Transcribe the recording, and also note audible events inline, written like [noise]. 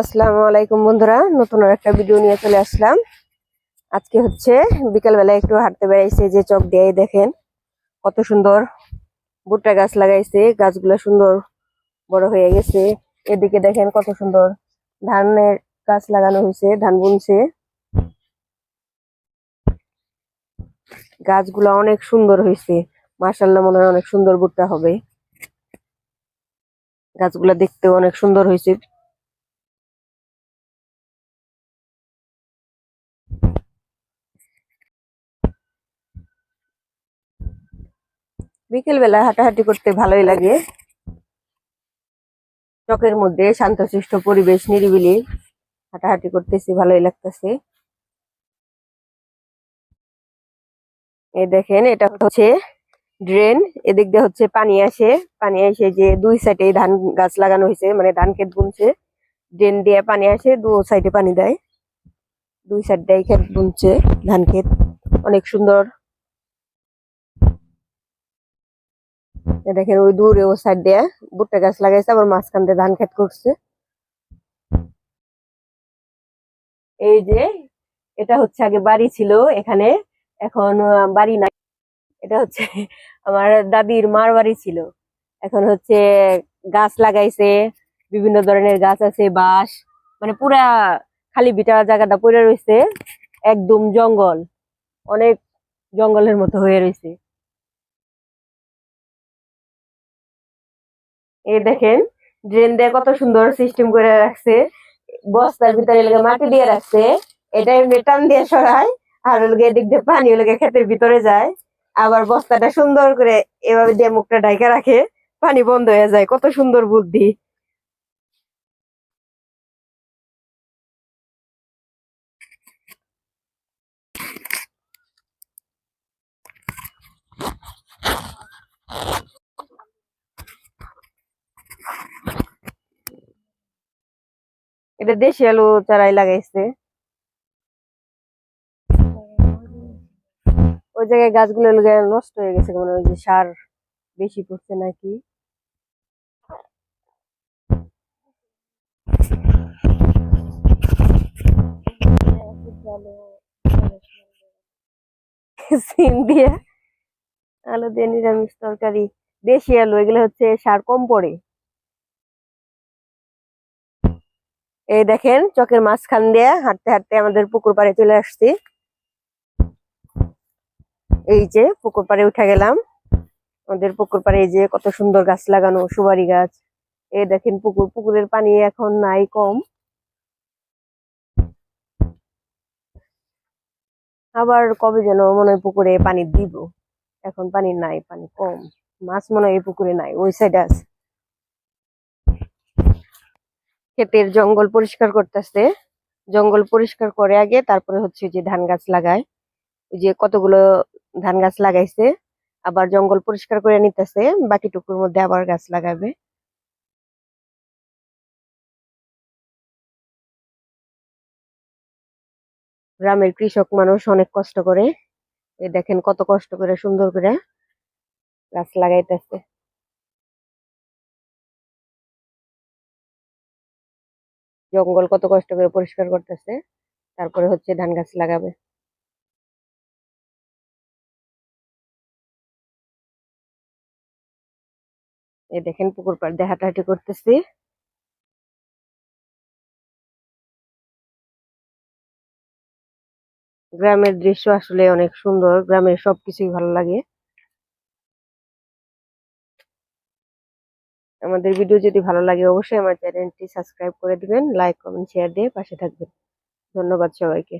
আসসালামু আলাইকুম বন্ধুরা, নতুন একটা ভিডিও নিয়ে চলে আসলাম। আজকে হচ্ছে বিকালবেলা একটু হাঁটতে বেড়াইছে, যে চক দিয়ে দেখেন কত সুন্দর ভুট্টা গাছ লাগাইছে, গাছগুলো সুন্দর বড় হয়ে গেছে। এদিকে দেখেন কত সুন্দর ধানের গাছ লাগানো হয়েছে, ধান বুনছে। গাছগুলো অনেক সুন্দর হয়েছে মার্শাল্লাহ মনে হয় অনেক সুন্দর ভুট্টা হবে। গাছগুলা দেখতেও অনেক সুন্দর হয়েছে। বিকেল বেলা হাঁটাহাঁটি করতে ভালোই লাগে। চকের মধ্যে শান্তশিষ্ট পরিবেশ, নিরিবিলি হাঁটাহাঁটি করতেছি, ভালোই লাগতেছে। এই দেখেন, এটা হচ্ছে ড্রেন, এদিক দিয়ে হচ্ছে পানি আসে। পানি আসে যে দুই সাইডে ধান গাছ লাগানো হয়েছে মানে ধান ক্ষেত বুনছে। ড্রেন দিয়ে পানি আসে, দু সাইডে পানি দেয়। দুই সাইড দিয়ে ক্ষেত বুনছে ধান ক্ষেত। অনেক সুন্দর এ দেখেন ওই দূরে ও সাইড দিয়ে ভুট্টা গাছ লাগাইছে, আবার মাঝখান দিয়ে ধান ক্ষেত করছে। এই যে, এটা হচ্ছে আগে বাড়ি ছিল এখানে, এখন বাড়ি নাই। এটা হচ্ছে [laughs] আমার দাদির মার বাড়ি ছিল। এখন হচ্ছে গাছ লাগাইছে, বিভিন্ন ধরনের গাছ আছে, বাঁশ মানে পুরা খালি বিটা জায়গাটা পড়ে রয়েছে একদম জঙ্গল, অনেক জঙ্গলের মতো হয়ে রয়েছে এই দেখেন ড্রেন দিয়ে কত সুন্দর সিস্টেম করে রাখছে। বস্তার ভিতরে লেগে মাটি দিয়ে রাখছে। এটা এমনি টান দিয়ে সরায়, আর ওলগে এদিক দিয়ে পানি ওলগে ক্ষেতের ভিতরে যায়। আবার বস্তাটা সুন্দর করে এভাবে দিয়ে মুখটা ডাইকা রাখে, পানি বন্ধ হয়ে যায়। কত সুন্দর বুদ্ধি। এটা দেশি আলু চারাই লাগাইছে। ওই জায়গায় গাছগুলো নষ্ট হয়ে গেছে মানে ওই যে সার বেশি পড়ছে নাকি। সিম দিয়ে আলু দিয়ে নিরামিষ তরকারি, দেশি আলু, এগুলো হচ্ছে সার কম পড়ে। এই দেখেন, চকের মাঝখান দিয়ে হাঁটতে হাঁটতে আমাদের পুকুর পাড়ে চলে আসছি। এই যে পুকুর পাড়ে উঠে গেলাম। আমাদের পুকুর পাড়ে এই যে কত সুন্দর গাছ লাগানো, সুপারি গাছ। এই দেখেন পুকুর, পুকুরের পানি এখন নাই কম। আবার কবে যেন মনে হয় পুকুরে পানি দিব। এখন পানি নাই, পানি কম। মাছ মনে হয় এই পুকুরে নাই, ওই সাইডে আছে। ক্ষেতের জঙ্গল পরিষ্কার করতেছে। জঙ্গল পরিষ্কার করে আগে তারপরে হচ্ছে যে ধান গাছ লাগায়। ওই যে কতগুলো ধান গাছ লাগাইছে, আবার জঙ্গল পরিষ্কার করে নিতেছে, বাকিটুকুর মধ্যে আবার গাছ লাগাবে। গ্রামের কৃষক মানুষ অনেক কষ্ট করে। দেখেন কত কষ্ট করে সুন্দর করে গাছ লাগাইতেছে। জঙ্গল কত কষ্ট করে পরিষ্কার করতেছে, তারপরে হচ্ছে ধান গাছ লাগাবে। এই দেখেন পুকুর পাড় দিয়ে হাঁটাহাঁটি করতেছি। গ্রামের দৃশ্য আসলে অনেক সুন্দর, গ্রামের সবকিছুই ভালো লাগে। আমাদের ভিডিও যদি ভালো লাগে অবশ্যই আমার চ্যানেলটি সাবস্ক্রাইব করে দিবেন লাইক কমেন্ট শেয়ার দিয়ে পাশে থাকবেন। ধন্যবাদ সবাইকে।